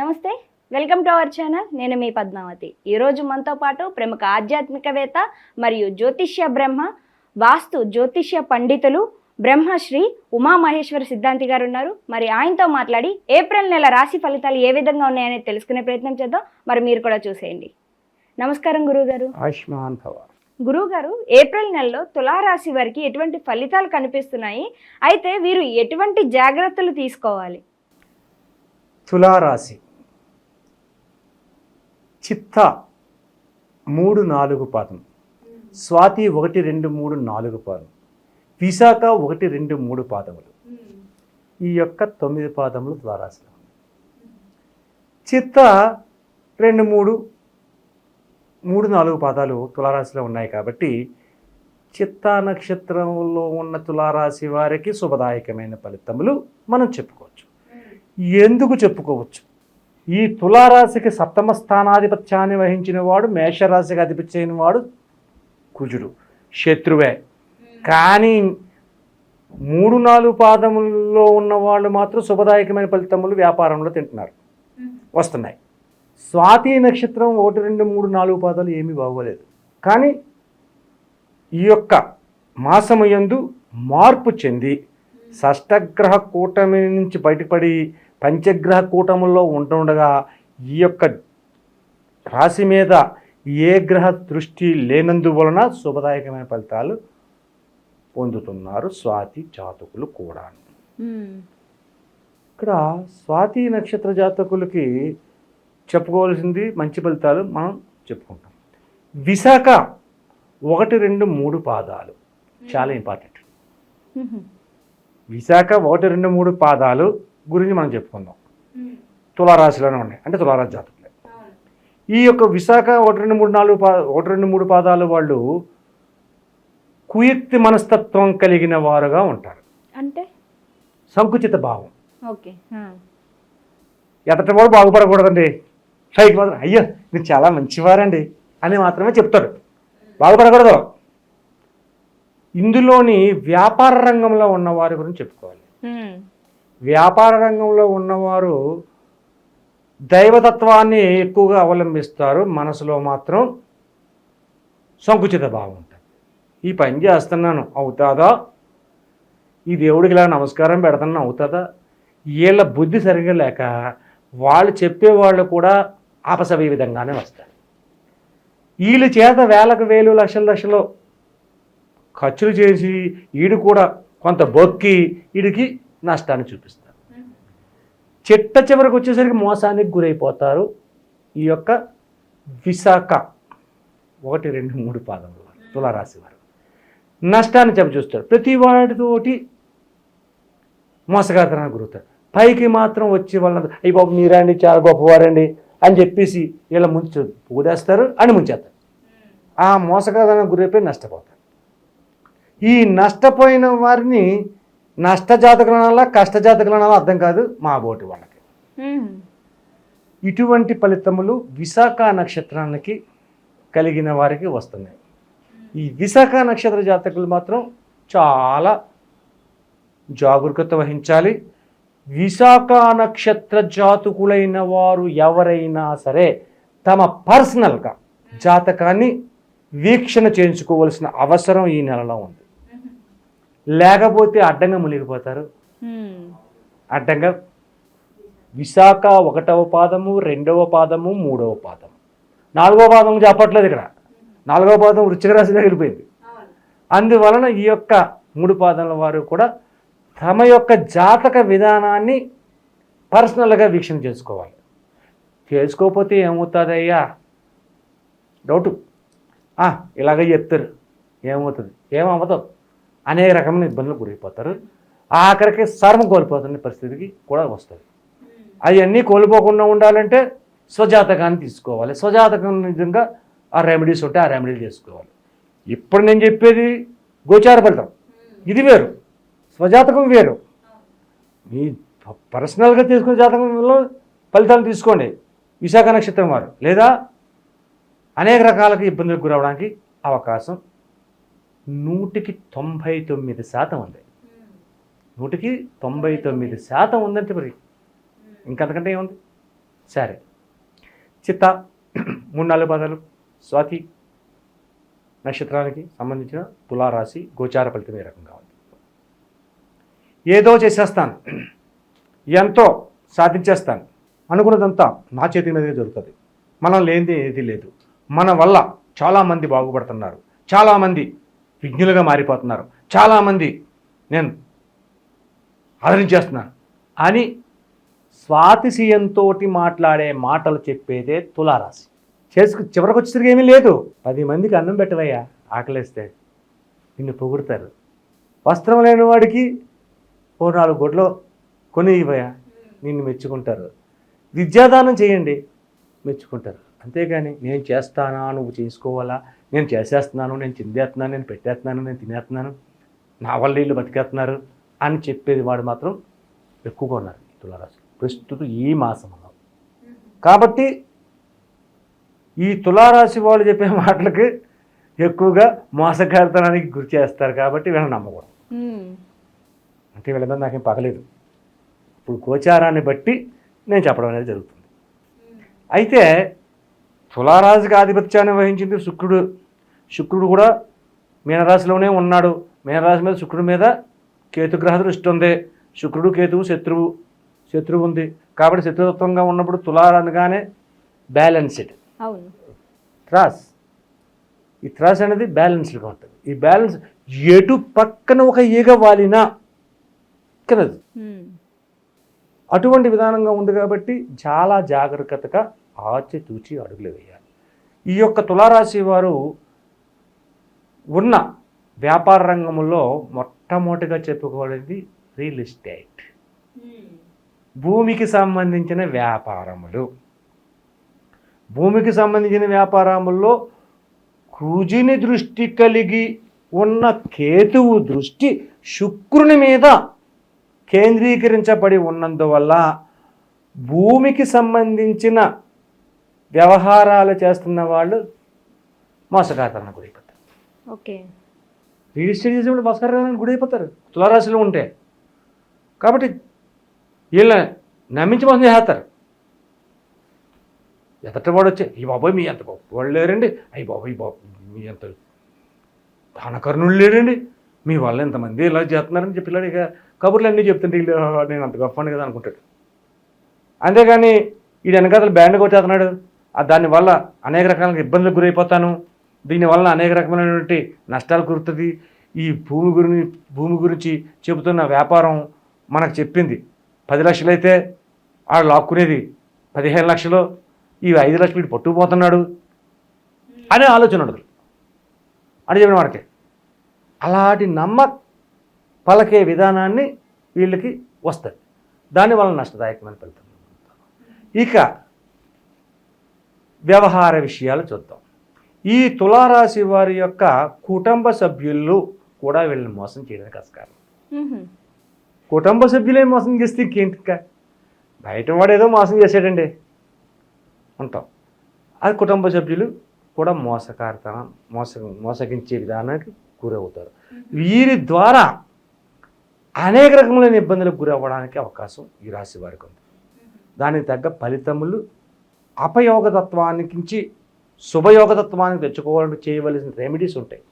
నమస్తే welcome to our channel. నేను మీ పద్మావతి. ఈరోజు మనతో పాటు ప్రముఖ ఆధ్యాత్మికవేత్త మరియు జ్యోతిష్య బ్రహ్మ వాస్తు జ్యోతిష్య పండితులు బ్రహ్మశ్రీ ఉమామహేశ్వర సిద్ధాంతి గారు ఉన్నారు. మరి ఆయనతో మాట్లాడి ఏప్రిల్ నెల రాశి ఫలితాలు ఏ విధంగా ఉన్నాయనేది తెలుసుకునే ప్రయత్నం చేద్దాం. మరి మీరు కూడా చూసేయండి. నమస్కారం గురువుగారు. ఆయుష్మాన్ భవ. గురువుగారు ఏప్రిల్ నెలలో తులారాశి వారికి ఎటువంటి ఫలితాలు కనిపిస్తున్నాయి? అయితే వీరు ఎటువంటి జాగ్రత్తలు తీసుకోవాలి? తులారాశి. చిత్త మూడు నాలుగు పాదం. స్వాతి ఒకటి రెండు మూడు నాలుగు పాదం. విశాఖ ఒకటి రెండు మూడు పాదములు. ఈ యొక్క తొమ్మిది పాదములు తులారాశిలో చిత్త రెండు మూడు మూడు నాలుగు పాదాలు తులారాశిలో ఉన్నాయి కాబట్టి చిత్తా నక్షత్రంలో ఉన్న తులారాశి వారికి శుభదాయకమైన ఫలితములు మనం చెప్పుకోవచ్చు. ఎందుకు చెప్పుకోవచ్చు? ఈ తులారాశికి సప్తమ స్థానాధిపత్యాన్ని వహించిన వాడు మేషరాశికి అధిపతి అయిన వాడు కుజుడు శత్రువే. కానీ మూడు నాలుగు పాదముల్లో ఉన్న వాళ్ళు మాత్రం శుభదాయకమైన ఫలితములు వ్యాపారంలో తింటున్నారు. వస్తున్నాయి. స్వాతి నక్షత్రం ఒకటి రెండు మూడు నాలుగు పాదాలు ఏమీ బాగోలేదు. కానీ ఈ యొక్క మాసము యందు మార్పు చెంది షష్టగ్రహ కూటమి నుంచి బయటపడి పంచగ్రహ కూటముల్లో ఉంటుండగా ఈ యొక్క రాశి మీద ఏ గ్రహ దృష్టి లేనందువలన శుభదాయకమైన ఫలితాలు పొందుతున్నారు స్వాతి జాతకులు కూడా. ఇక్కడ స్వాతి నక్షత్ర జాతకులకి చెప్పుకోవాల్సింది మంచి ఫలితాలు మనం చెప్పుకుంటాం. విశాఖ ఒకటి రెండు మూడు పాదాలు. చాలా ఇంపార్టెంట్. విశాఖ ఒకటి రెండు మూడు పాదాలు. గురించి మనం చెప్పుకుందాం. తులారాశిలోనే ఉన్నాయి అంటే తులారాశి జాతకులే. ఈ యొక్క విశాఖ ఒకటి రెండు మూడు నాలుగు పా ఒకటి రెండు మూడు పాదాలు వాళ్ళు కుయుక్తి మనస్తత్వం కలిగిన వారుగా ఉంటారు. అంటే? సంకుచిత భావం. ఓకే. ఎదటి వాడు బాగుపడకూడదండి. పైకి మాత్రం అయ్యో మీరు చాలా మంచివారండి అని మాత్రమే చెప్తారు బాగుపడకూడదు. ఇందులోని వ్యాపార రంగంలో ఉన్నవారి గురించి చెప్పుకోవాలి. వ్యాపార రంగంలో ఉన్నవారు దైవతత్వాన్ని ఎక్కువగా అవలంబిస్తారు. మనసులో మాత్రం సంకుచిత భావం ఉంటుంది. ఈ పని చేస్తున్నాను. అవుతాదా? ఈ దేవుడికి ఇలా నమస్కారం పెడతాను అవుతుందా? వీళ్ళ బుద్ధి సరిగ్గా లేక వాళ్ళు చెప్పేవాళ్ళు కూడా ఆపసవే విధంగానే వస్తారు. వీళ్ళ చేత వేలకు వేలు లక్షల లక్షలు ఖర్చులు చేసి వీడు కూడా కొంత బొక్కి వీడికి నష్టాన్ని చూపిస్తారు. చిట్ట చివరికి వచ్చేసరికి మోసానికి గురైపోతారు. ఈ యొక్క విశాఖ ఒకటి రెండు మూడు పాదముల వారు తులారాశి వారు. నష్టాన్ని చెప్ప చూస్తారు ప్రతి వాటితోటి మోసగాతనానికి గురవుతారు. పైకి మాత్రం వచ్చి వాళ్ళ అయ్యి బాబు మీరండి చాలా గొప్పవారండి అని చెప్పేసి వీళ్ళ ముంచు ఊదేస్తారు అని ముంచేస్తారు. ఆ మోసగాతనానికి గురైపోయి నష్టపోతారు. ఈ నష్టపోయిన వారిని నష్టజాతకులనాలా కష్టజాతకులనాలా అర్థం కాదు మా బోటి వాళ్ళకి. ఇటువంటి ఫలితములు విశాఖ నక్షత్రానికి కలిగిన వారికి వస్తున్నాయి. ఈ విశాఖ నక్షత్ర జాతకులు మాత్రం చాలా జాగరూకత వహించాలి. విశాఖ నక్షత్ర జాతకులైన వారు ఎవరైనా సరే తమ పర్సనల్గా జాతకాన్ని వీక్షణ చేయించుకోవలసిన అవసరం ఈ నెలలో ఉంది. లేకపోతే అడ్డంగా మునిగిపోతారు. అడ్డంగా విశాఖ ఒకటవ పాదము రెండవ పాదము మూడవ పాదము. నాలుగవ పాదం చెప్పట్లేదు ఇక్కడ. నాలుగవ పాదం రాశిలో వెళ్ళిపోయింది. అందువలన ఈ యొక్క మూడు పాదముల వారు కూడా తమ యొక్క జాతక విధానాన్ని పర్సనల్గా వీక్షణ చేసుకోవాలి. చేసుకోకపోతే ఏమవుతుందయ్యా? డౌటు. "ఆ, ఇలాగ చెప్తారు. ఏమవుతుంది? ఏమవ్వదు. అనేక రకమైన ఇబ్బందులకు గురైపోతారు. ఆఖరికి సర్వం కోల్పోతున్న పరిస్థితికి కూడా వస్తుంది అవన్నీ కోల్పోకుండా ఉండాలంటే స్వజాతకాన్ని తీసుకోవాలి. స్వజాతకం నిజంగా ఆ రెమెడీస్ ఉంటే ఆ రెమెడీలు చేసుకోవాలి. ఇప్పుడు నేను చెప్పేది గోచార ఫలితం. ఇది వేరు. స్వజాతకం వేరు. మీ పర్సనల్గా తీసుకునే జాతకంలో ఫలితాలు తీసుకోండి. విశాఖ నక్షత్రం వారు. లేదా అనేక రకాలకి ఇబ్బందులకు గురవడానికి అవకాశం నూటికి తొంభై తొమ్మిది శాతం ఉంది. నూటికి తొంభై తొమ్మిది శాతం ఉందంటే మరి ఇంకంతకంటే ఏముంది? సరే. చిత్త మూడు నాలుగు పదాలు స్వాతి నక్షత్రానికి సంబంధించిన తులారాశి గోచార ఫలితం ఏ రకంగా ఉంది? ఏదో చేసేస్తాను. ఎంతో సాధించేస్తాను. అనుకున్నదంతా నా చేతి మీదే జరుగుతుంది మనం లేనిది ఏది లేదు. మన వల్ల చాలామంది బాగుపడుతున్నారు. చాలామంది విజ్ఞులుగా మారిపోతున్నారు. చాలామంది నేను ఆదరించేస్తున్నాను అని స్వాతిశీయంతో మాట్లాడే మాటలు చెప్పేదే తులారాశి. చేసుకు చివరికి వచ్చేసరికి ఏమీ లేదు. పది మందికి అన్నం పెట్టవయ్యా ఆకలేస్తే నిన్ను పొగుడతారు. వస్త్రం లేని వాడికి ఓ నాలుగు గొడ్లు కొని ఇవ్వయా నిన్ను మెచ్చుకుంటారు. విద్యాదానం చేయండి మెచ్చుకుంటారు. అంతేగాని నేను చేస్తానా నువ్వు చేసుకోవాలా? నేను చేసేస్తున్నాను నేను చిందేస్తున్నాను నేను పెట్టేస్తున్నాను నేను తినేస్తున్నాను నా వల్ల వీళ్ళు బతికేస్తున్నారు అని చెప్పేది వాడు మాత్రం ఎక్కువగా ఉన్నారు తులారాశి. ప్రస్తుతం ఈ మాసంలో కాబట్టి ఈ తులారాశి వాళ్ళు చెప్పే మాటలకి ఎక్కువగా మోసగారితనానికి గురి చేస్తారు కాబట్టి వీళ్ళని నమ్మకూడదు. మ్మ్. అంటే వీళ్ళ మీద నాకేం పగలేదు. ఇప్పుడు గోచారాన్ని బట్టి నేను చెప్పడం అనేది జరుగుతుంది. అయితే తులారాశికి ఆధిపత్యాన్ని వహించింది శుక్రుడు. శుక్రుడు కూడా మీనరాశిలోనే ఉన్నాడు. మీనరాశి మీద శుక్రుడి మీద కేతుగ్రహ దృష్టి ఉంది. శుక్రుడు కేతువు శత్రువు శత్రువు ఉంది. కాబట్టి శత్రుత్వంగా ఉన్నప్పుడు తులారనగానే బ్యాలెన్స్డ్ అవును. త్రాస్. ఈ త్రాస్ అనేది బ్యాలెన్స్డ్గా ఉంటుంది. ఈ బ్యాలెన్స్ ఎటు పక్కన ఒక ఈగ వాలినా మ్మ్. అటువంటి విధానంగా ఉంది కాబట్టి చాలా జాగ్రత్తగా ఆచితూచి అడుగులు వేయాలి. ఈ యొక్క తులారాశి వారు ఉన్న వ్యాపార రంగంలో మొట్టమొదటిగా చెప్పుకోవడానికి రియల్ ఎస్టేట్. భూమికి సంబంధించిన వ్యాపారములు. భూమికి సంబంధించిన వ్యాపారముల్లో కుజిని దృష్టి కలిగి ఉన్న కేతువు దృష్టి శుక్రుని మీద కేంద్రీకరించబడి ఉన్నందువల్ల భూమికి సంబంధించిన వ్యవహారాలు చేస్తున్న వాళ్ళు మోసగాతన గురిపోతారు. ఓకే. రియల్ ఎస్టేట్ గారు గుడి గురైపోతారు తులారాశిలో ఉంటే. కాబట్టి వీళ్ళ నమ్మించి మోసం చేస్తారు. ఎదటవాడు వచ్చే ఈ బాబాయ్ మీ అంత గొప్ప వాళ్ళు లేరండి. అయ్యి బాబాయ్ బాబు మీ అంత దానకర్ణులు లేరండి. మీ వల్ల ఎంతమంది ఇలా చేస్తున్నారని చెప్పి ఇలా ఇక కబుర్లు అన్నీ చెప్తుంటే నేను అంత గొప్ప కదా అనుకుంటాడు. అంతేగాని ఈ వెనకాతలు బ్యాండ్గా వచ్చేస్తున్నాడు? దానివల్ల అనేక రకాల ఇబ్బందులకు గురైపోతాను. దీనివల్ల అనేక రకమైనటువంటి నష్టాలు కురుతుంది. ఈ భూమి గురించి భూమి గురించి చెబుతున్న వ్యాపారం మనకు చెప్పింది. పది లక్షలైతే ఆడు లాక్కునేది పదిహేను లక్షలు ఈ ఐదు లక్షలు వీడు పట్టుకుపోతున్నాడు అనే ఆలోచన ఉండదు. అని చెప్పిన వాడికి. అలాంటి నమ్మ పలకే విధానాన్ని వీళ్ళకి వస్తుంది. దానివల్ల నష్టదాయకమైన ఫలితం. ఇక వ్యవహార విషయాలు చూద్దాం. ఈ తులారాశి వారి యొక్క కుటుంబ సభ్యులు కూడా వీళ్ళని మోసం చేయడానికి ఆస్కారం. కుటుంబ సభ్యులే మోసం చేస్తే ఇంకేంటి ఇంకా బయట వాడు ఏదో మోసం చేశాడండి. అంటాం. అది కుటుంబ సభ్యులు కూడా మోసకారితనం మోస మోసగించే విధానానికి గురవుతారు. వీరి ద్వారా అనేక రకములైన ఇబ్బందులకు గురవ్వడానికి అవకాశం ఈ రాశి వారికి ఉంది. దానికి తగ్గ ఫలితములు అపయోగతత్వానికి శుభయోగతత్వానికి తెచ్చుకోవాలంటే చేయవలసిన రెమెడీస్ ఉంటాయి.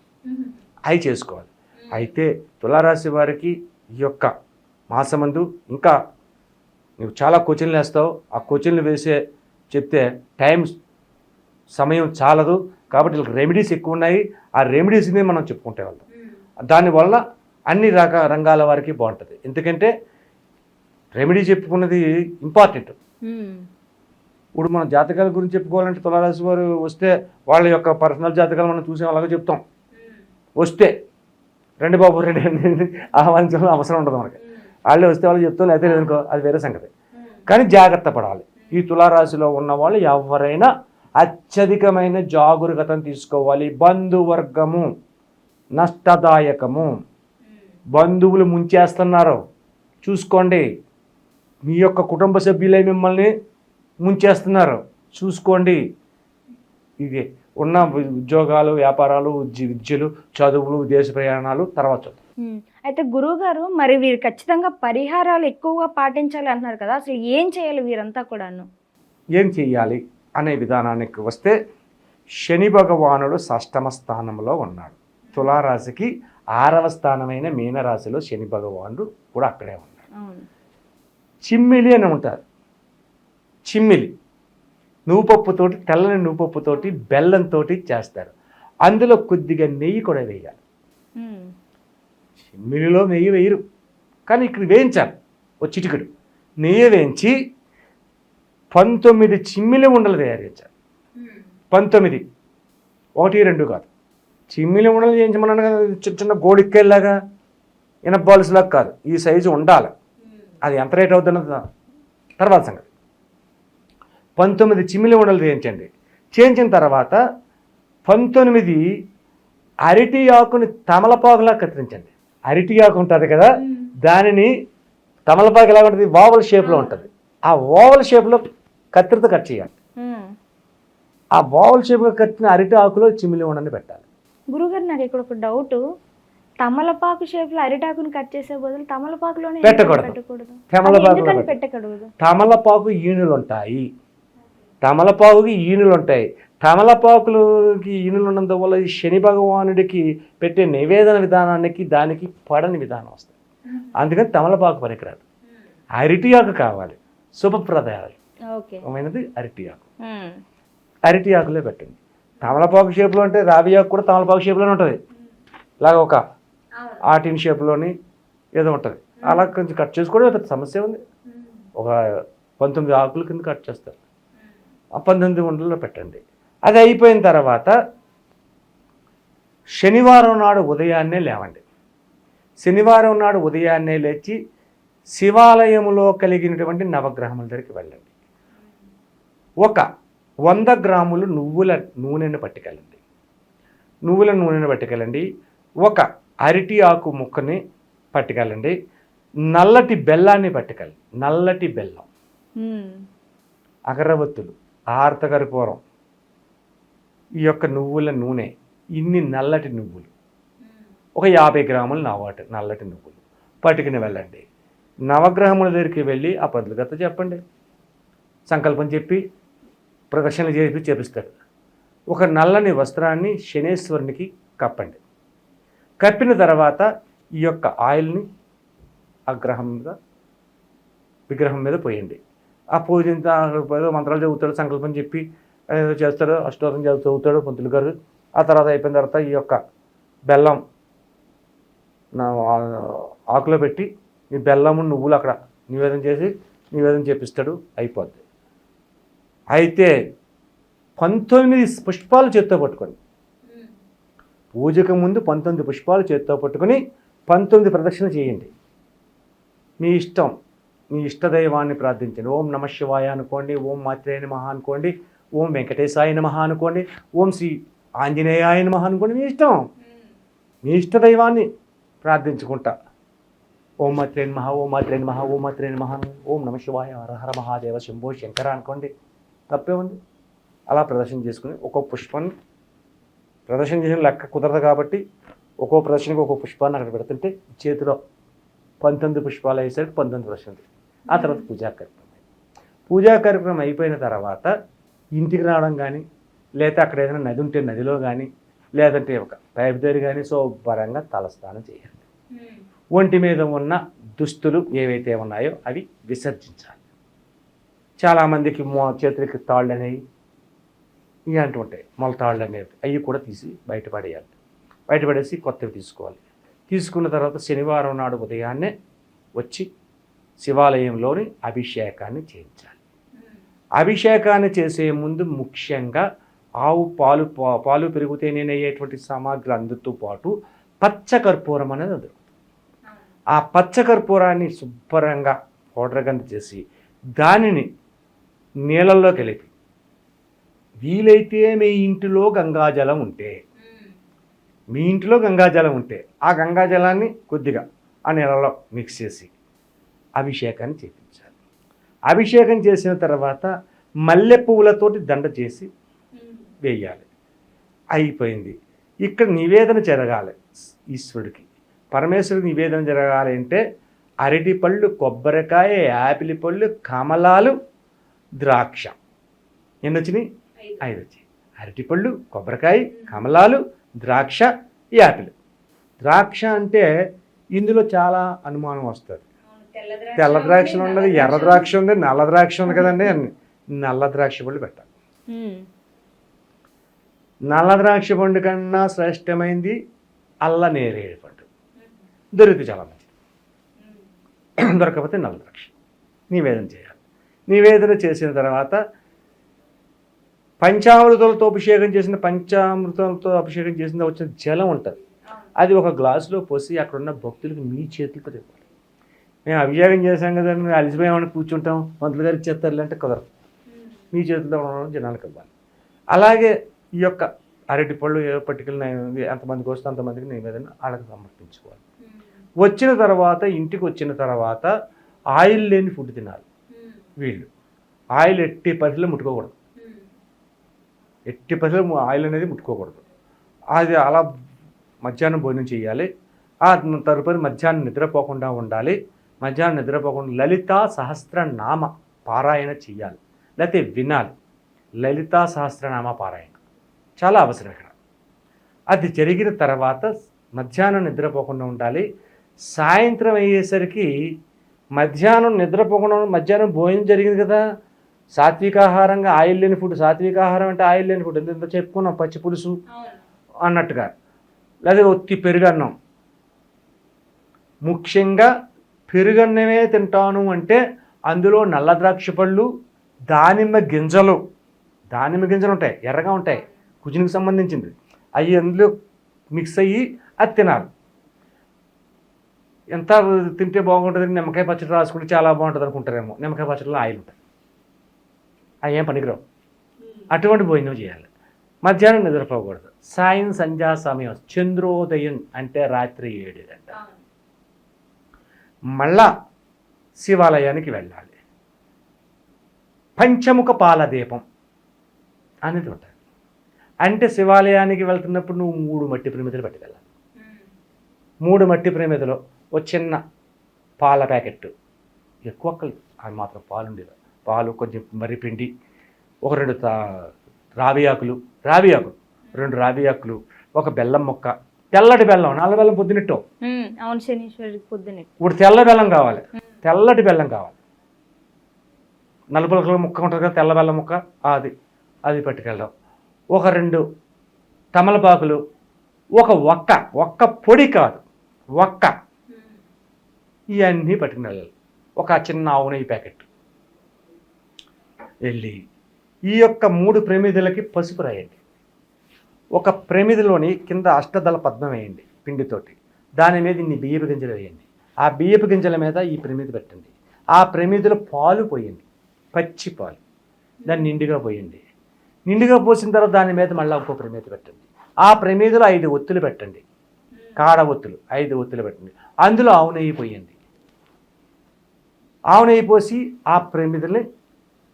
అవి చేసుకోవాలి. అయితే తులారాశి వారికి ఈ యొక్క మాసమందు ఇంకా నువ్వు చాలా కోచింగ్లు వేస్తావు. ఆ కోచింగ్లు వేసే చెప్తే టైం సమయం చాలదు. కాబట్టి వీళ్ళకి రెమెడీస్ ఎక్కువ ఉన్నాయి. ఆ రెమెడీస్ని మనం చెప్పుకుంటే వెళ్తాం దానివల్ల అన్ని రక రంగాల వారికి బాగుంటుంది. ఎందుకంటే రెమెడీ చెప్పుకున్నది ఇంపార్టెంట్. ఇప్పుడు మన జాతకాల గురించి చెప్పుకోవాలంటే తులారాశి వారు వస్తే వాళ్ళ యొక్క పర్సనల్ జాతకాలు మనం చూసాం అలాగే చెప్తాం. వస్తే రెండు బాబు రెండు రెండు ఆహ్వానించడం అవసరం ఉండదు మనకి. వాళ్ళే వస్తే వాళ్ళు చెప్తాం లేకపోతే లేదనుకో అది వేరే సంగతి. కానీ జాగ్రత్త పడాలి. ఈ తులారాశిలో ఉన్న వాళ్ళు ఎవరైనా అత్యధికమైన జాగరూకతను తీసుకోవాలి. బంధువర్గము నష్టదాయకము. బంధువులు ముంచేస్తున్నారు. చూసుకోండి. మీ యొక్క కుటుంబ సభ్యులే మిమ్మల్ని ముంచేస్తున్నారు. చూసుకోండి. ఇది ఉన్న ఉద్యోగాలు వ్యాపారాలు విద్యలు చదువులు విదేశ ప్రయాణాలు తర్వాత. అయితే గురువు గారు మరి వీరు ఖచ్చితంగా పరిహారాలు ఎక్కువగా పాటించాలి అంటున్నారు కదా అసలు ఏం చేయాలి వీరంతా కూడాను? ఏం చెయ్యాలి అనే విధానానికి వస్తే శని భగవానుడు షష్టమ స్థానంలో ఉన్నాడు. తులారాశికి ఆరవ స్థానమైన మీనరాశిలో శని భగవానుడు కూడా అక్కడే ఉన్నాడు. చిమ్మిలి అని ఉంటారు. చిమ్మిలి. నువ్వుపప్పుతోటి తెల్లని నువ్వుపప్పుతోటి బెల్లంతో చేస్తారు. అందులో కొద్దిగా నెయ్యి కూడా వేయాలి. చిమ్మిలిలో నెయ్యి వేయరు. కానీ ఇక్కడ వేయించాలి. ఓ చిటికెడు. నెయ్యి వేయించి పంతొమ్మిది చిమ్మిలి ఉండలు తయారు చేశారు. పంతొమ్మిది. ఒకటి రెండు కాదు. చిమ్మిలి ఉండలు చేయించమన్నాను కదా చిన్న చిన్న గోడిక్కేలాగా ఇనప బాల్స్లాగా కాదు. ఈ సైజు ఉండాలి. అది ఎంత రేట్ అవుతున్నది? తర్వాత సంగతి. పంతొమ్మిది చిమ్మిలి ఉండలు చేయించండి. చేయించిన తర్వాత పంతొమ్మిది అరటి ఆకుని తమలపాకులా కత్తిరించండి. అరటి ఆకు ఉంటుంది కదా దానిని తమలపాకు ఎలా ఉంటుంది? ఓవల్ షేప్లో ఉంటుంది. ఆ ఓవల్ షేప్లో కత్తిరితో కట్ చేయాలి. ఆ ఓవల్ షేప్గా కట్టిన అరటి ఆకులో చిమ్మిలి ఉండని పెట్టాలి. గురుగారు నాకు ఇక్కడ ఒక డౌట్. తమలపాకు షేప్లో అరిటాకుని కట్ చేసే బదులు తమలపాకులోనే పెట్టకూడదు. పెట్టకూడదు. తమలపాకులో అది ఎందుకని పెట్ట- పెట్టకూడదు? తమలపాకు ఈనులు ఉంటాయి. తమలపాకుకి ఈనులు ఉంటాయి తమలపాకులకి ఈనులు ఉన్నందువల్ల ఈ శని భగవానుడికి పెట్టే నివేదన విధానానికి దానికి పడని విధానం వస్తుంది. అందుకని తమలపాకు పనికిరాదు అరటి ఆకు కావాలి. శుభప్రదాయాలు. అయినది అరటి ఆకు. అరటి ఆకులే పెట్టండి. తమలపాకు షేప్లో అంటే రావి ఆకు కూడా తమలపాకు షేప్లోనే ఉంటుంది. ఇలాగ ఒక ఆటిన్ షేప్లోని ఏదో ఉంటుంది. అలా కొంచెం కట్ చేసుకోవడం పెద్ద సమస్య ఉంది ఒక పంతొమ్మిది ఆకుల కింద కట్ చేస్తారు. పంతొమ్మిది ఉండల్లో పెట్టండి. అది అయిపోయిన తర్వాత శనివారం నాడు ఉదయాన్నే లేవండి. శనివారం నాడు ఉదయాన్నే లేచి శివాలయంలో కలిగినటువంటి నవగ్రహముల దగ్గరికి వెళ్ళండి. ఒక వంద గ్రాములు నువ్వుల నూనెను పట్టుకెళ్ళండి. నువ్వుల నూనెను పట్టుకెళ్ళండి. ఒక అరటి ఆకు ముక్కని పట్టుకెళ్ళండి. నల్లటి బెల్లాన్ని పట్టుకెళ్ళండి. నల్లటి బెల్లం. అగరవత్తులు. ఆర్తకర్పూరం ఈ యొక్క నువ్వుల నూనె ఇన్ని నల్లటి నువ్వులు. ఒక యాభై గ్రాములు నవాటి నల్లటి నువ్వులు. పట్టుకుని వెళ్ళండి. నవగ్రహముల దగ్గరికి వెళ్ళి ఆ పదులు కథ చెప్పండి. సంకల్పం చెప్పి ప్రదక్షిణలు చేసి చేపిస్తాడు. ఒక నల్లని వస్త్రాన్ని శనేశ్వరునికి కప్పండి. కప్పిన తర్వాత ఈ యొక్క ఆయిల్ని ఆ గ్రహం మీద విగ్రహం మీద పోయండి. ఆ పూజ మంత్రాలు చదువుతాడు సంకల్పం చెప్పి చేస్తాడు అష్టోత్తరం చదువు చదువుతాడు పంతులు గారు. ఆ తర్వాత అయిపోయిన తర్వాత ఈ యొక్క బెల్లం నా ఆకులో పెట్టి ఈ బెల్లము నువ్వులు అక్కడ నివేదన చేసి నివేదన చేపిస్తాడు అయిపోద్ది. అయితే పంతొమ్మిది పుష్పాలు చేత్తో పట్టుకోండి పూజకు ముందు పంతొమ్మిది పుష్పాలు చేత్తో పట్టుకొని పంతొమ్మిది ప్రదక్షిణ చేయండి. మీ ఇష్టం. మీ ఇష్టదైవాన్ని ప్రార్థించండి. ఓం నమ శివాయ అనుకోండి ఓం మాత్రేయ నమః అనుకోండి ఓం వెంకటేశాయ నమః అనుకోండి ఓం శ్రీ ఆంజనేయాయ నమః అనుకోండి. మీ ఇష్టం? మీ ఇష్టదైవాన్ని ప్రార్థించుకుంటా. ఓం మాత్రే నమః ఓం మాత్రే నమః ఓం మాత్రే నమః ఓం నమ శివాయ హరహర మహాదేవ శంభో శంకర అనుకోండి. తప్పే ఉంది అలా ప్రదర్శన చేసుకుని ఒక్కో పుష్పాన్ని ప్రదర్శన చేసిన లెక్క కుదరదు కాబట్టి ఒక్కో ప్రదర్శనకి ఒక్కో పుష్పాన్ని అక్కడ పెడుతుంటే చేతిలో పంతొమ్మిది పుష్పాలు అయ్యేసరికి పంతొమ్మిది ప్రదర్శనలు. ఆ తర్వాత పూజా కార్యక్రమం పూజా కార్యక్రమం అయిపోయిన తర్వాత ఇంటికి రావడం కానీ లేదా అక్కడ ఏదైనా నది ఉంటే నదిలో కానీ లేదంటే ఒక పైపు దగ్గర కానీ శుభ్రంగా తలస్నానం చేయాలి. ఒంటి మీద ఉన్న దుస్తులు ఏవైతే ఉన్నాయో అవి విసర్జించాలి. చాలామందికి మో చేతులకి తాళ్ళు అనేవి ఇలాంటి ఉంటాయి మొలతాళ్ళు అనేవి. అవి కూడా తీసి బయటపడేయాలి బయటపడేసి కొత్తవి తీసుకోవాలి. తీసుకున్న తర్వాత శనివారం నాడు ఉదయాన్నే వచ్చి శివాలయంలోని అభిషేకాన్ని చేయించాలి. అభిషేకాన్ని చేసే ముందు ముఖ్యంగా ఆవు పాలు పా- పాలు పెరుగుతేనేనయ్యేటువంటి సామాగ్రి అందుతో పాటు పచ్చ కర్పూరం అనేది అది ఆ పచ్చ కర్పూరాన్ని శుభ్రంగా పౌడర్ కింద చేసి దానిని నీళ్ళల్లో కలిపి వీలైతే మీ ఇంటిలో గంగాజలం ఉంటే మీ ఇంటిలో గంగాజలం ఉంటే ఆ గంగాజలాన్ని కొద్దిగా ఆ నీళ్ళలో మిక్స్ చేసి అభిషేకాన్ని చేయించాలి అభిషేకం చేసిన తర్వాత మల్లె పువ్వులతోటి దండ చేసి వేయాలి. అయిపోయింది. ఇక్కడ నివేదన జరగాలి ఈశ్వరుడికి. పరమేశ్వరుడికి నివేదన జరగాలి అంటే అరటి పళ్ళు కొబ్బరికాయ యాపిల్ పళ్ళు కమలాలు ద్రాక్ష. ఎన్ని వచ్చినాయి ఐదు. వచ్చాయి అరటిపళ్ళు కొబ్బరికాయ కమలాలు ద్రాక్ష యాపిల్. ద్రాక్ష అంటే ఇందులో చాలా అనుమానం వస్తుంది. తెల్ల ద్రాక్ష ఉన్నది ఎర్ర ద్రాక్ష ఉంది నల్ల ద్రాక్ష ఉంది కదండి నల్ల ద్రాక్ష పళ్ళు పెట్టాలి. నల్ల ద్రాక్ష పండు కన్నా శ్రేష్టమైంది అల్ల నేరేడు పండు. దొరికితే చాలా మంచిది. దొరకకపోతే నల్ల ద్రాక్ష. నివేదన చేయాలి. నివేదన చేసిన తర్వాత పంచామృతాలతో అభిషేకం చేసిన పంచామృతాలతో అభిషేకం చేసిన వచ్చిన జలం ఉంటుంది. అది ఒక గ్లాసులో పోసి అక్కడ ఉన్న భక్తులకు మీ చేతులతో ఇవ్వాలి మేము అభిషేకం చేసాం కదా మేము అలసిపోయామని కూర్చుంటాం. మంత్రులు గారు ఇచ్చేస్తారు అంటే కుదరదు. మీ చేతుల్లో ఉండడం జనాలకు ఇవ్వాలి. అలాగే ఈ యొక్క అరటి పళ్ళు ఏ పట్టుకెళ్ళిన ఎంతమందికి వస్తే అంతమందికి నివేదన వాళ్ళకి సమర్పించుకోవాలి. వచ్చిన తర్వాత ఇంటికి వచ్చిన తర్వాత ఆయిల్ లేని ఫుడ్ తినాలి వీళ్ళు. ఆయిల్ ఎట్టి పరిధిలో ముట్టుకోకూడదు. ఎట్టి పరిధిలో ఆయిల్ అనేది ముట్టుకోకూడదు. అది అలా మధ్యాహ్నం భోజనం చేయాలి. ఆ తదుపరి మధ్యాహ్నం నిద్రపోకుండా ఉండాలి. మధ్యాహ్నం నిద్రపోకుండా లలితా సహస్రనామ పారాయణ చేయాలి లేకపోతే వినాలి. లలితా సహస్రనామ పారాయణ. చాలా అవసరం ఇక్కడ. అది జరిగిన తర్వాత మధ్యాహ్నం నిద్రపోకుండా ఉండాలి. సాయంత్రం అయ్యేసరికి మధ్యాహ్నం నిద్రపోకుండా మధ్యాహ్నం భోజనం జరిగింది కదా. సాత్వికాహారంగా ఆయిల్ లేని ఫుడ్ సాత్వికాహారం అంటే ఆయిల్ లేని ఫుడ్. ఎంత చెప్పుకున్నాం? పచ్చి పులుసు అన్నట్టుగా. లేదా ఒత్తి పెరుగన్నం. ముఖ్యంగా పెరుగన్నమే తింటాను అంటే అందులో నల్ల ద్రాక్ష పళ్ళు దానిమ్మ గింజలు దానిమ్మ గింజలు ఉంటాయి ఎర్రగా ఉంటాయి కుజునికి సంబంధించింది. అవి అందులో మిక్స్ అయ్యి అది తినాలి. ఎంత తింటే బాగుంటుంది నిమ్మకాయ పచ్చడి రాసుకుంటే చాలా బాగుంటుంది అనుకుంటారేమో. నిమ్మకాయ పచ్చడిలో ఆయిల్ ఉంటుంది. అవి ఏం పనికిరావు. అటువంటి భోజనం చేయాలి. మధ్యాహ్నం నిద్రపోకూడదు. సాయం సంధ్యా సమయం చంద్రోదయం అంటే రాత్రి ఏడు గంట మళ్ళా శివాలయానికి వెళ్ళాలి. పంచముఖ పాల దీపం అనేది ఉంటుంది అంటే శివాలయానికి వెళ్తున్నప్పుడు నువ్వు మూడు మట్టి ప్రమిదలు పట్టుకెళ్ళాలి. మూడు మట్టి ప్రమిదలో ఒక చిన్న పాల ప్యాకెట్ ఎక్కువ అది మాత్రం పాలు పాలు కొంచెం మర్రి పిండి ఒక రెండు రావి ఆకులు రావి ఆకులు రెండు రావి ఆకులు ఒక బెల్లం మొక్క తెల్లటి బెల్లం నల్ల బెల్లం పొద్దునెట్టు అవును పొద్దునే ఇప్పుడు తెల్ల బెల్లం కావాలి. తెల్లటి బెల్లం కావాలి. నలుపు ముక్క ఉంటుంది కదా తెల్ల బెల్లం ముక్క అది అది పట్టుకెళ్ళడం ఒక రెండు తమలపాకులు ఒక ఒక్క ఒక్క పొడి కాదు ఒక్క. ఇవన్నీ పట్టుకుని వెళ్ళాలి. ఒక చిన్న ఆవు నెయ్యి ప్యాకెట్. వెళ్ళి ఈ యొక్క మూడు ప్రమిదులకి పసుపు రాయండి. ఒక ప్రమిదిలోని కింద అష్టదళ పద్మం వేయండి పిండితోటి. దాని మీద ఇన్ని బియ్యపు గింజలు వేయండి. ఆ బియ్యపు గింజల మీద ఈ ప్రమిది పెట్టండి. ఆ ప్రమిదిలో పాలు పోయండి. పచ్చి పాలు. దాన్ని నిండుగా పోయండి. నిండుగా పోసిన తర్వాత దాని మీద మళ్ళీ ఇంకో ప్రమిది పెట్టండి. ఆ ప్రమిదిలో ఐదు ఒత్తులు పెట్టండి. కాడ ఒత్తులు. ఐదు ఒత్తులు పెట్టండి. అందులో ఆవు నెయ్యి పోయండి. ఆవు నెయ్యి పోసి ఆ ప్రమిదిని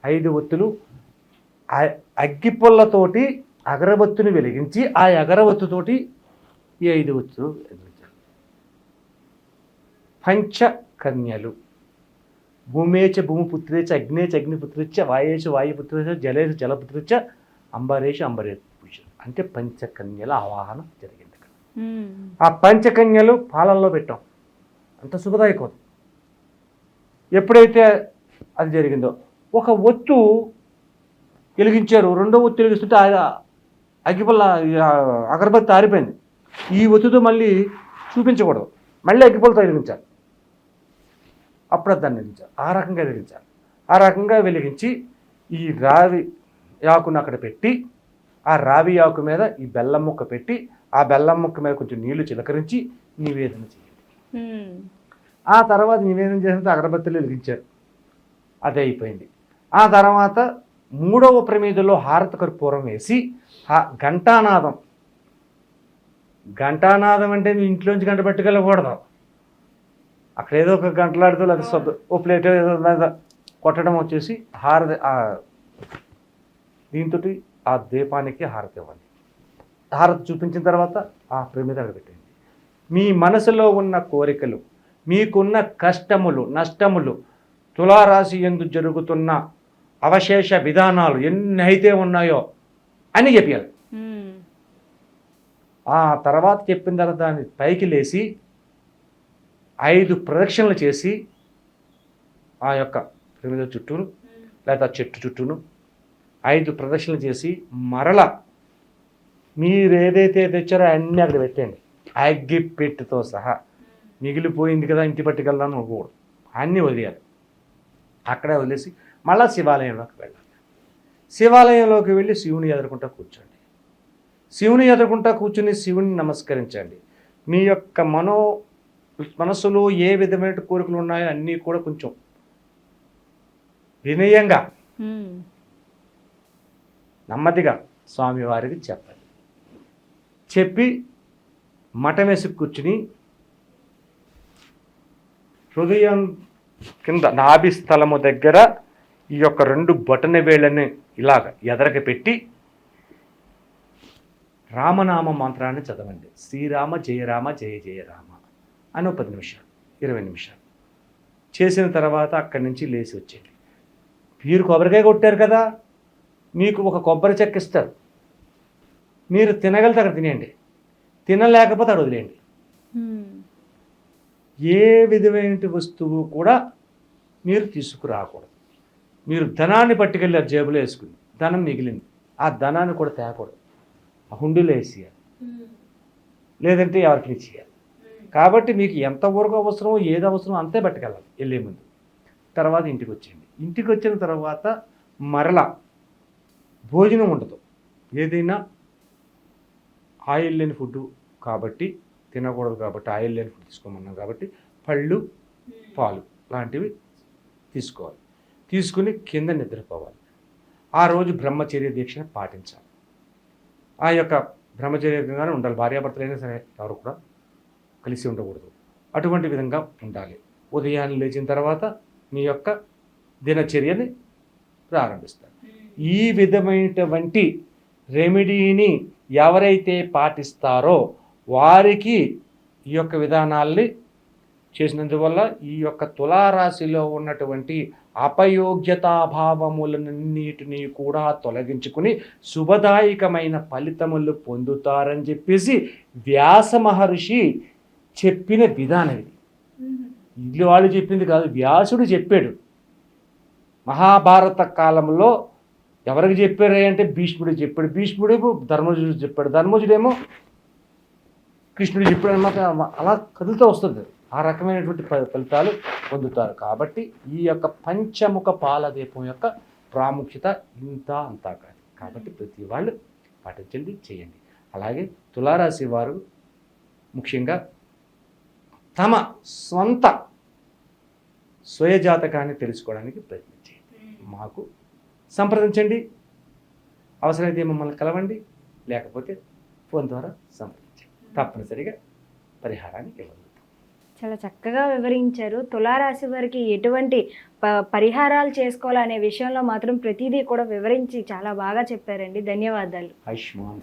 ఐదు ఒత్తులు అగ్గిపుల్లతోటి అగరబత్తుని వెలిగించి ఆ అగరబత్తుతోటి ఈ ఐదు ఒత్తులు పంచకన్యలు. భూమేచ భూమిపుత్రేచ అగ్నేచ అగ్నిపుత్రిచ వాయేచ వాయుపుత్రేచ జలేచ జలపుత్రిచ అంబరేష అంబరే అంటే పంచకన్యల ఆవాహన జరిగింది ఇక్కడ. ఆ పంచకన్యలు పాలల్లో పెట్టాం. అంత శుభదాయకం. ఎప్పుడైతే అది జరిగిందో ఒక ఒత్తు వెలిగించారు. రెండో ఒత్తు వెలిగిస్తుంటే ఆ అగ్గిపుల్ల అగరబత్తి ఆరిపోయింది. ఈ ఒత్తుతో మళ్ళీ చూపించకూడదు. మళ్ళీ అగ్గిపుల్లతో వెలిగించాలి. అప్పుడు దాన్ని వెలిగించాలి ఆ రకంగా వెలిగించాలి ఆ రకంగా వెలిగించి ఈ రావి ఆకును అక్కడ పెట్టి ఆ రావి ఆకు మీద ఈ బెల్లం ముక్క పెట్టి ఆ బెల్లం ముక్క మీద కొంచెం నీళ్ళు చిలకరించి నివేదన చేయండి. ఆ తర్వాత నివేదన చేసిన అగరబత్తులు వెలిగించారు. అదే అయిపోయింది. ఆ తర్వాత మూడవ ప్రమీదలో హారత కర్పూరం వేసి ఆ ఘంటానాదం. ఘంటానాదం అంటే మీ ఇంట్లోంచి గంట పట్టుకెళ్ళకూడదు. అక్కడ ఏదో ఒక గంటలాడుతూ లేదా శబ్దం ఓ ప్లేట్ ఏదో లేదా కొట్టడం వచ్చేసి హారతి దీంతో ఆ దీపానికి హారతి ఇవ్వండి. హారతి చూపించిన తర్వాత ఆ ప్రమిద అక్కడ పెట్టండి మీ మనసులో ఉన్న కోరికలు మీకున్న కష్టములు నష్టములు తులారాశి ఎందు జరుగుతున్న అవశేష విధానాలు ఎన్ని అయితే ఉన్నాయో అని చెప్పాలి. ఆ తర్వాత చెప్పిన తర్వాత దాన్ని పైకి లేచి ఐదు ప్రదక్షిణలు చేసి ఆ యొక్క ప్రమిద చుట్టూను లేదా చెట్టు చుట్టూను ఐదు ప్రదక్షిణలు చేసి మరల మీరు ఏదైతే తెచ్చారో అన్నీ అక్కడ పెట్టండి అగ్గి పెట్టితో సహా మిగిలిపోయింది కదా ఇంటి పట్టుకెళ్దాం అనుకోకూడదు అన్నీ వదిలేయాలి. అక్కడే వదిలేసి మళ్ళా శివాలయంలోకి వెళ్ళాలి. శివాలయంలోకి వెళ్ళి శివుని ఎదుర్కొంటా కూర్చోండి. శివుని ఎదుర్కొంటా కూర్చుని శివుని నమస్కరించండి. మీ యొక్క మనో మనసులో ఏ విధమైన కోరికలు ఉన్నాయో అన్నీ కూడా కొంచెం వినయంగా మ్మ్. నెమ్మదిగా స్వామివారికి చెప్పాలి. చెప్పి మఠం వేసి కూర్చుని హృదయం కింద నాభి స్థలము దగ్గర ఈ యొక్క రెండు బటన వేళ్ళని ఇలాగ ఎదరక పెట్టి రామనామ మంత్రాన్ని చదవండి. శ్రీరామ జయరామ జయ జయ రామ. అని ఒక పది నిమిషాలు ఇరవై నిమిషాలు. చేసిన తర్వాత అక్కడి నుంచి లేచి వచ్చేది మీరు కొబ్బరికాయ కొట్టారు కదా మీకు ఒక కొబ్బరి చెక్క ఇస్తారు. మీరు తినగలితే అక్కడ తినేయండి. తినలేకపోతే అక్కడ వదిలేయండి. ఏ విధమైన వస్తువు కూడా మీరు తీసుకురాకూడదు. మీరు ధనాన్ని పట్టుకెళ్ళారు జేబులో వేసుకుని ధనం మిగిలింది. ఆ ధనాన్ని కూడా తేకూడదు. ఆ హుండీలో వేసేయాలి. లేదంటే ఎవరికి ఇచ్చేయాలి. కాబట్టి మీకు ఎంతవరకు అవసరమో ఏది అవసరమో అంతే పట్టుకెళ్ళాలి వెళ్ళే ముందు. తర్వాత ఇంటికి వచ్చేయండి. ఇంటికి వచ్చిన తర్వాత మరలా భోజనం ఉండదు. ఏదైనా ఆయిల్ లేని ఫుడ్ కాబట్టి తినకూడదు కాబట్టి ఆయిల్ లేని ఫుడ్ తీసుకోమన్నాం కాబట్టి పళ్ళు పాలు లాంటివి తీసుకోవాలి. తీసుకుని కింద నిద్రపోవాలి. ఆ రోజు బ్రహ్మచర్య దీక్షను పాటించాలి. ఆ యొక్క బ్రహ్మచర్యంగానే ఉండాలి. భార్యాభర్తలైనా సరే ఎవరు కూడా కలిసి ఉండకూడదు. అటువంటి విధంగా ఉండాలి. ఉదయాన్నే లేచిన తర్వాత మీ యొక్క దినచర్యని ప్రారంభిస్తారు. ఈ విధమైనటువంటి రెమెడీని ఎవరైతే పాటిస్తారో వారికి ఈ యొక్క విధానాల్ని చేసినందువల్ల ఈ యొక్క తులారాశిలో ఉన్నటువంటి అపయోగ్యతాభావములన్నిటినీ కూడా తొలగించుకుని శుభదాయకమైన ఫలితములు పొందుతారని చెప్పేసి వ్యాస మహర్షి చెప్పిన విధానం ఇది. ఇల్లు వాళ్ళు చెప్పింది కాదు వ్యాసుడు చెప్పాడు. మహాభారత కాలంలో ఎవరికి చెప్పారు అంటే భీష్ముడు చెప్పాడు. భీష్ముడేమో ధర్మజుడు చెప్పాడు. ధర్మజుడేమో కృష్ణుడు చెప్పాడు అనమాట అలా కదులుతూ వస్తుంది. ఆ రకమైనటువంటి ఫలితాలు పొందుతారు. కాబట్టి ఈ యొక్క పంచముఖ పాలదీపం యొక్క ప్రాముఖ్యత ఇంత అంతా కాదు. కాబట్టి ప్రతి వాళ్ళు పాటించండి చేయండి. అలాగే తులారాశి వారు ముఖ్యంగా తమ స్వంత స్వయజాతకాన్ని తెలుసుకోవడానికి ప్రయత్నించండి మాకు సంప్రదించండి. అవసరమైతే మమ్మల్ని కలవండి. లేకపోతే ఫోన్ ద్వారా సంప్రదించండి. తప్పనిసరిగా పరిహారాన్ని ఇవ్వగలుగుతాం చాలా చక్కగా వివరించారు. తులారాశి వారికి ఎటువంటి ప- పరిహారాలు చేసుకోవాలనే విషయంలో మాత్రం ప్రతిదీ కూడా వివరించి చాలా బాగా చెప్పారండి. ధన్యవాదాలు. ఆయుష్మాన్